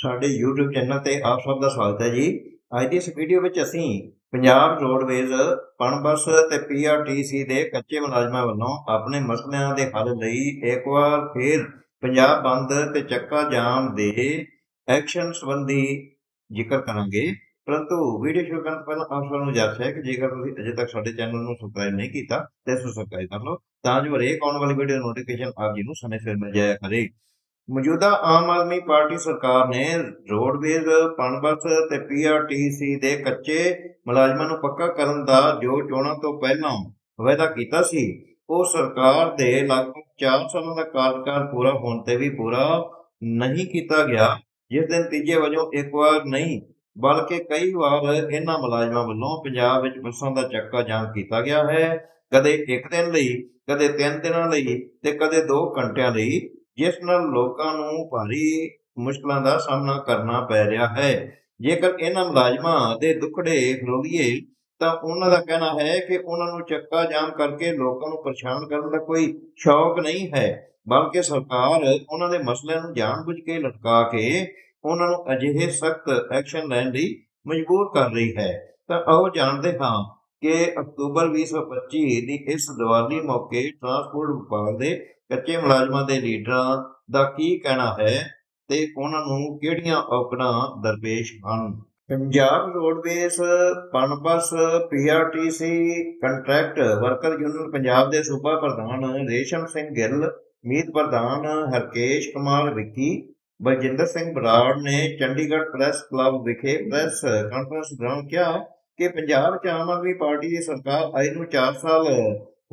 ਸਾਡੇ YouTube channel ਤੇ ਆਪ ਸਭ ਦਾ ਸਵਾਗਤ ਹੈ ਜੀ। ਅੱਜ ਦੀ ਇਸ ਵੀਡੀਓ ਵਿੱਚ ਅਸੀਂ ਪੰਜਾਬ ਰੋਡਵੇਜ਼ ਪਣਬਸ ਤੇ ਪੀਆਰਟੀਸੀ ਦੇ ਕੱਚੇ ਮੁਲਾਜ਼ਮਾਂ ਵੱਲੋਂ ਆਪਣੇ ਮਸਲਿਆਂ ਦੇ ਹੱਲ ਲਈ ਇੱਕ ਵਾਰ ਫਿਰ ਪੰਜਾਬ ਬੰਦ ਤੇ ਚੱਕਾ ਜਾਮ ਦੇ ਐਕਸ਼ਨ ਸੰਬੰਧੀ ਜ਼ਿਕਰ ਕਰਾਂਗੇ। ਪਰੰਤੂ ਵੀਡੀਓ ਸ਼ੁਰੂ ਕਰਨ ਤੋਂ ਪਹਿਲਾਂ ਆਪ ਸਭ ਨੂੰ ਗੁਜ਼ਾਰਿਸ਼ ਹੈ ਕਿ ਜੇਕਰ ਤੁਸੀਂ ਅਜੇ ਤੱਕ ਸਾਡੇ ਚੈਨਲ ਨੂੰ ਸਬਸਕ੍ਰਾਈਬ ਨਹੀਂ ਕੀਤਾ, ਤਾਂ ਇਸ ਨੂੰ ਸਬਸਕ੍ਰਾਈਬ ਕਰ ਲਓ, ਤਾਂ ਜੋ ਹਰੇਕ ਆਉਣ ਵਾਲੀ ਵੀਡੀਓ ਨੋਟੀਫਿਕੇਸ਼ਨ ਆਪ ਜੀ ਨੂੰ ਸਮੇਂ ਸਿਰ ਮਿਲ ਜਾਇਆ ਕਰੇ। ਮੌਜੂਦਾ ਆਮ ਆਦਮੀ ਪਾਰਟੀ ਸਰਕਾਰ ਨੇ ਰੋਡਵੇਜ਼ ਪਣਬਸ ਤੇ ਪੀਆਰਟੀਸੀ ਦੇ ਕੱਚੇ ਮੁਲਾਜ਼ਮਾਂ ਨੂੰ ਪੱਕਾ ਕਰਨ ਦਾ ਜੋ ਚੋਣਾਂ ਤੋਂ ਪਹਿਲਾਂ ਵਾਅਦਾ ਕੀਤਾ ਸੀ, ਉਹ ਸਰਕਾਰ ਦੇ ਲਗਭਗ 4 ਸਾਲਾਂ ਦਾ ਕਾਰਜਕਾਲ ਪੂਰਾ ਹੋਣ ਤੇ ਵੀ ਪੂਰਾ ਨਹੀਂ ਕੀਤਾ ਗਿਆ, ਜਿਸ ਦੇ ਨਤੀਜੇ ਵਜੋਂ ਇੱਕ ਵਾਰ ਨਹੀਂ, ਬਲਕਿ ਕਈ ਵਾਰ ਇਹਨਾਂ ਮੁਲਾਜ਼ਮਾਂ ਵੱਲੋਂ ਪੰਜਾਬ ਵਿੱਚ ਬੱਸਾਂ ਦਾ ਚੱਕਾ ਜਾਮ ਕੀਤਾ ਗਿਆ ਹੈ। ਕਦੇ ਇੱਕ ਦਿਨ ਲਈ, ਕਦੇ ਤਿੰਨ ਦਿਨਾਂ ਲਈ ਤੇ ਕਦੇ 2 ਘੰਟਿਆਂ ਲਈ ਜਿਸ ਨਾਲ ਲੋਕਾਂ ਨੂੰ ਭਾਰੀ ਮੁਸ਼ਕਲਾਂ ਦਾ ਸਾਹਮਣਾ ਕਰਨਾ ਪੈ ਰਿਹਾ ਹੈ। ਜੇਕਰ ਇਹਨਾਂ ਮੁਲਾਜ਼ਮਾਂ ਦੇ ਦੁੱਖੜੇ ਖਲੋਲੀਏ, ਤਾਂ ਉਹਨਾਂ ਦਾ ਕਹਿਣਾ ਹੈ ਕਿ ਉਹਨਾਂ ਨੂੰ ਚੱਕਾ ਜਾਮ ਕਰਕੇ ਲੋਕਾਂ ਨੂੰ ਪਰੇਸ਼ਾਨ ਕਰਨ ਦਾ ਕੋਈ ਸ਼ੌਕ ਨਹੀਂ ਹੈ। ਬਲਕਿ ਸਰਕਾਰ ਉਹਨਾਂ ਦੇ ਮਸਲਿਆਂ ਨੂੰ ਜਾਣਬੁੱਝ ਕੇ ਲਟਕਾ ਕੇ ਉਹਨਾਂ ਨੂੰ ਅਜਿਹੇ ਸਖਤ ਐਕਸ਼ਨ ਲੈਣ ਲਈ ਮਜਬੂਰ ਕਰ ਰਹੀ ਹੈ। ਤਾਂ ਆਓ ਜਾਣਦੇ ਹਾਂ ਕਿ ਅਕਤੂਬਰ 2025 ਦੀ ਇਸ ਦੀਵਾਲੀ ਮੌਕੇ ਟਰਾਂਸਪੋਰਟ ਵਿਭਾਗ ਦੇ ਕੱਚੇ ਮੁਲਾਜ਼ਮਾਂ ਦੇ ਲੀਡਰਾਂ ਦਾ ਕੀ ਕਹਿਣਾ ਹੈ ਤੇ ਉਹਨਾਂ ਨੂੰ ਕਿਹੜੀਆਂ ਔਕੜਾਂ ਦਰਪੇਸ਼ ਹਨ? Punjab roadways Punbus PRTC, contract worker union Punjab ਦੇ ਸੂਬਾ ਪ੍ਰਧਾਨ ਰੇਸ਼ਮ ਸਿੰਘ ਗਿੱਲ, ਮੀਤ ਪ੍ਰਧਾਨ ਹਰਕੇਸ਼ ਕੁਮਾਰ ਵਿੱਕੀ, ਬਲਜਿੰਦਰ ਸਿੰਘ ਬਰਾੜ ਨੇ ਚੰਡੀਗੜ੍ਹ ਪ੍ਰੈਸ ਕਲੱਬ ਵਿਖੇ ਪ੍ਰੈਸ ਕਾਨਫਰੰਸ ਦੌਰਾਨ ਕਿਹਾ ਕਿ ਪੰਜਾਬ 'ਚ ਆਮ ਆਦਮੀ ਪਾਰਟੀ ਦੀ ਸਰਕਾਰ ਆਈ ਨੂੰ 4 ਸਾਲ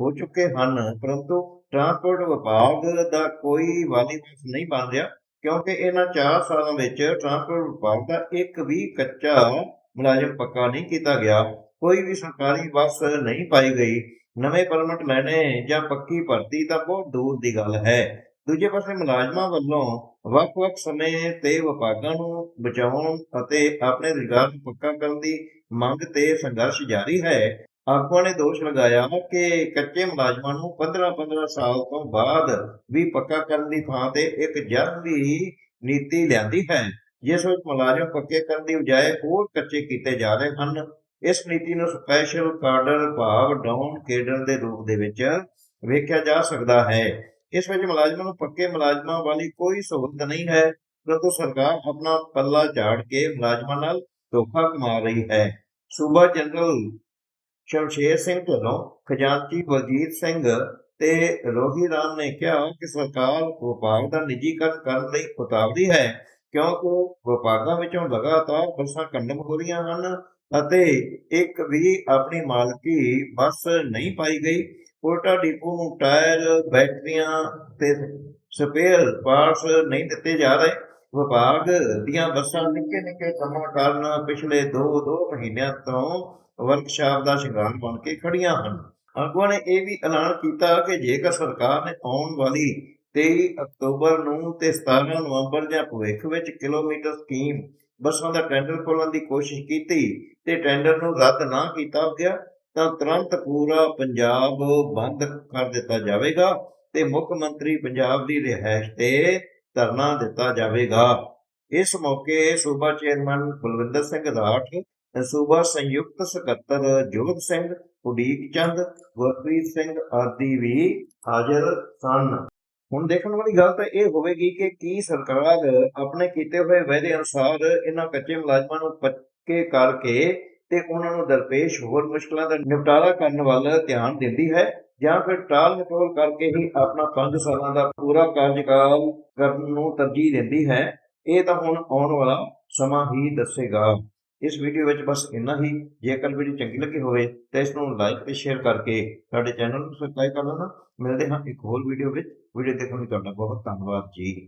ਹੋ ਚੁੱਕੇ ਹਨ, ਪਰੰਤੂ ਟਰਾਂਸਪੋਰਟ ਵਿਭਾਗ ਦਾ ਕੋਈ ਵਾਲੀਵਾਸ ਨਹੀਂ ਬਣ ਰਿਹਾ, ਕਿਉਂਕਿ ਇਹਨਾਂ 4 ਸਾਲਾਂ ਵਿੱਚ ਟਰਾਂਸਪੋਰਟ ਵਿਭਾਗ ਦਾ ਇੱਕ ਵੀ ਕੱਚਾ ਮੁਲਾਜ਼ਮ ਪੱਕਾ ਨਹੀਂ ਕੀਤਾ ਗਿਆ। ਕੋਈ ਵੀ ਸਰਕਾਰੀ ਬੱਸ ਨਹੀਂ ਪਾਈ ਗਈ। ਨਵੇਂ ਪਰਮਿਟ ਲੈਣੇ ਜਾਂ ਪੱਕੀ ਭਰਤੀ ਤਾਂ ਬਹੁਤ ਦੂਰ ਦੀ ਗੱਲ ਹੈ। ਦੂਜੇ ਪਾਸੇ ਮੁਲਾਜ਼ਮਾਂ ਵੱਲੋਂ ਵੱਖ-ਵੱਖ ਸਮੇਂ ਤੇ ਵਿਭਾਗਾਂ ਨੂੰ ਬਚਾਉਣ ਅਤੇ ਆਪਣੇ ਰੁਜ਼ਗਾਰ ਨੂੰ ਪੱਕਾ ਕਰਨ ਦੀ ਮੰਗ ਤੇ ਸੰਘਰਸ਼ ਜਾਰੀ ਹੈ। ਆਗੂਆਂ ਨੇ ਦੋਸ਼ ਲਗਾਇਆ ਕਿ ਕੱਚੇ ਮੁਲਾਜ਼ਮਾਂ ਨੂੰ 15-15 ਸਾਲ ਤੋਂ ਬਾਅਦ ਵੀ ਪੱਕਾ ਕਰਨ ਦੀ ਥਾਂ ਤੇ ਇੱਕ ਜਬਰੀ ਨੀਤੀ ਲਿਆਂਦੀ ਹੈ, ਜਿਸ ਵਿੱਚ ਮੁਲਾਜ਼ਮ ਪੱਕੇ ਕਰਨ ਦੀ ਬਜਾਏ ਹੋਰ ਕੱਚੇ ਕੀਤੇ ਜਾ ਰਹੇ ਹਨ। ਇਸ ਨੀਤੀ ਨੂੰ ਸਪੈਸ਼ਲ ਕਾਡਰ ਭਾਵ ਡਾਊਨ ਕੇਡਰ ਦੇ ਰੂਪ ਦੇ ਵਿੱਚ ਵੇਖਿਆ ਜਾ ਸਕਦਾ ਹੈ। ਇਸ ਵਿੱਚ ਮੁਲਾਜ਼ਮਾਂ ਨੂੰ ਪੱਕੇ ਮੁਲਾਜ਼ਮਾਂ ਵਾਲੀ ਕੋਈ ਸਹੂਲਤ ਨਹੀਂ ਹੈ। ਪਰੰਤੂ ਸਰਕਾਰ ਆਪਣਾ ਪੱਲਾ ਝਾੜ ਕੇ ਮੁਲਾਜ਼ਮਾਂ ਨਾਲ ਧੋਖਾ ਕਮਾ ਰਹੀ ਹੈ। ਸੂਬਾ ਜਨਰਲ ਸ਼ਮਸ਼ੇਰ ਸਿੰਘ ਢਿੱਲੋਂ ਖਜ਼ਾਨਚੀ ਬਲਜੀਤ ਸਿੰਘ ਤੇ ਰੋਹੀ ਰਾਮ ਨੇ ਕਿਹਾ ਕਿ ਸਰਕਾਰ ਵਿਭਾਗ ਦਾ ਨਿੱਜੀਕਰਨ ਕਰਨ ਲਈ ਉਤਾਵਲੀ ਹੈ, ਕਿਉਂਕਿ ਵਿਭਾਗਾਂ ਵਿੱਚੋਂ ਲਗਾਤਾਰ ਬੱਸਾਂ ਕੰਡਮ ਹੋ ਰਹੀਆਂ ਹਨ ਅਤੇ ਇੱਕ ਵੀ ਆਪਣੀ ਮਾਲਕੀ ਬੱਸ ਨਹੀਂ ਪਾਈ ਗਈ। ਉਲਟਾ ਡਿਪੂ ਨੂੰ ਟਾਇਰ, ਬੈਟਰੀਆਂ ਤੇ ਸਪੇਅਰ ਪਾਰਟਸ ਨਹੀਂ ਦਿੱਤੇ ਜਾ ਰਹੇ। ਵਿਭਾਗ ਦੀਆਂ ਬੱਸਾਂ ਨਿੱਕੇ ਨਿੱਕੇ ਕੰਮਾਂ ਕਾਰਨ ਪਿਛਲੇ 2-2 ਮਹੀਨਿਆਂ ਤੋਂ ਵਰਕਸ਼ਾਪ ਦਾ ਸ਼ਿੰਗਾਰ ਬਣ ਕੇ ਖੜੀਆਂ ਹਨ। ਆਗੂਆਂ ਨੇ ਇਹ ਵੀ ਐਲਾਨ ਕੀਤਾ ਕਿ ਜੇਕਰ ਸਰਕਾਰ ਨੇ ਆਉਣ ਵਾਲੀ 23 ਅਕਤੂਬਰ ਨੂੰ ਤੇ 17 ਨਵੰਬਰ ਜਾਂ ਭਵਿੱਖ ਵਿੱਚ ਕਿਲੋਮੀਟਰ ਸਕੀਮ ਬੱਸਾਂ ਦਾ ਟੈਂਡਰ ਖੋਲ੍ਹਣ ਦੀ ਕੋਸ਼ਿਸ਼ ਕੀਤੀ ਤੇ ਟੈਂਡਰ ਨੂੰ ਰੱਦ ਨਾ ਕੀਤਾ ਗਿਆ, ਤਾਂ ਤੁਰੰਤ ਪੂਰਾ ਪੰਜਾਬ ਬੰਦ ਕਰ ਦਿੱਤਾ ਜਾਵੇਗਾ ਤੇ ਮੁੱਖ ਮੰਤਰੀ ਪੰਜਾਬ ਦੀ ਰਿਹਾਇਸ਼ ਤੇ ਧਰਨਾ ਦਿੱਤਾ ਜਾਵੇਗਾ। ਇਸ ਮੌਕੇ ਸੂਬਾ ਚੇਅਰਮੈਨ ਕੁਲਵਿੰਦਰ ਸਿੰਘ ਰਾਠ, ਸੂਬਾ ਸੰਯੁਕਤ ਸਕੱਤਰ ਜੋਤ ਸਿੰਘ, ਉਡੀਕ ਚੰਦ, ਗੁਰਪ੍ਰੀਤ ਸਿੰਘ ਆਦਿ ਵੀ ਹਾਜ਼ਰ ਸਨ। ਹੁਣ ਦੇਖਣ ਵਾਲੀ ਗੱਲ ਤਾਂ ਇਹ ਹੋਵੇਗੀ ਕਿ ਕੀ ਸਰਕਾਰ ਆਪਣੇ ਕੀਤੇ ਹੋਏ ਵਾਅਦੇ ਅਨੁਸਾਰ ਇਹਨਾਂ ਕੱਚੇ ਮੁਲਾਜ਼ਮਾਂ ਨੂੰ ਪੱਕੇ ਕਰਕੇ ਤੇ ਉਹਨਾਂ ਨੂੰ ਦਰਪੇਸ਼ ਹੋਰ ਮੁਸ਼ਕਲਾਂ ਦਾ ਨਿਪਟਾਰਾ ਕਰਨ ਵੱਲ ਧਿਆਨ ਦਿੰਦੀ ਹੈ ਜਾਂ ਫਿਰ ਟਾਲ ਮਟੋਲ ਕਰਕੇ ਹੀ ਆਪਣਾ 5 ਸਾਲਾਂ ਦਾ ਪੂਰਾ ਕਾਰਜਕਾਲ ਕਰਨ ਨੂੰ ਤਰਜੀਹ ਦਿੰਦੀ ਹੈ। ਇਹ ਤਾਂ ਹੁਣ ਆਉਣ ਵਾਲਾ ਸਮਾਂ ਹੀ ਦੱਸੇਗਾ। ਇਸ ਵੀਡੀਓ ਵਿੱਚ ਬਸ ਇੰਨਾ ਹੀ। ਜੇਕਰ ਵੀਡੀਓ ਚੰਗੀ ਲੱਗੀ ਹੋਵੇ ਤਾਂ ਇਸ ਨੂੰ ਲਾਈਕ ਤੇ ਸ਼ੇਅਰ ਕਰਕੇ ਸਾਡੇ ਚੈਨਲ ਨੂੰ ਸਬਸਕ੍ਰਾਈਬ ਕਰ ਲੈਣਾ। ਮਿਲਦੇ ਹਾਂ ਇੱਕ ਹੋਰ ਵੀਡੀਓ ਵਿੱਚ। ਵੀਡੀਓ ਦੇਖਣ ਲਈ ਤੁਹਾਡਾ ਬਹੁਤ ਧੰਨਵਾਦ ਜੀ।